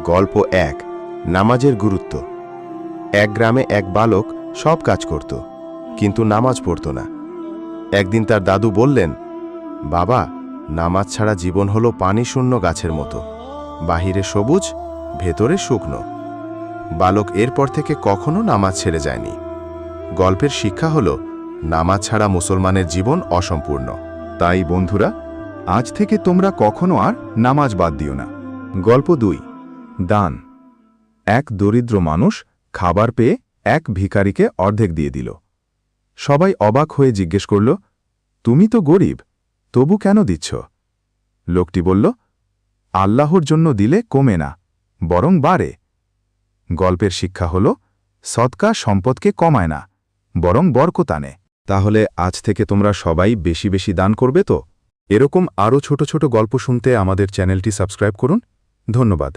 গল্প এক, নামাজের গুরুত্ব। এক গ্রামে এক বালক সব কাজ করত, কিন্তু নামাজ পড়ত না। একদিন তার দাদু বললেন, বাবা, নামাজ ছাড়া জীবন হলো পানি শূন্য গাছের মতো। বাহিরে সবুজ, ভেতরে শুকনো। বালক এরপর থেকে কখনো নামাজ ছেড়ে যায়নি। গল্পের শিক্ষা হল, নামাজ ছাড়া মুসলমানের জীবন অসম্পূর্ণ। তাই বন্ধুরা, আজ থেকে তোমরা কখনো আর নামাজ বাদ দিও না। গল্প দুই দান। এক দরিদ্র মানুষ খাবার পেয়ে এক ভিখারিকে অর্ধেক দিয়ে দিল। সবাই অবাক হয়ে জিজ্ঞেস করল, তুমি তো গরিব, তবু কেন দিচ্ছ? লোকটি বলল, আল্লাহর জন্য দিলে কমে না, বরং বাড়ে। গল্পের শিক্ষা হল, সৎকা সম্পদকে কমায় না, বরং বরকত আনে। তাহলে আজ থেকে তোমরা সবাই বেশি বেশি দান করবে তো? এরকম আরও ছোট ছোট গল্প শুনতে আমাদের চ্যানেলটি সাবস্ক্রাইব করুন। ধন্যবাদ।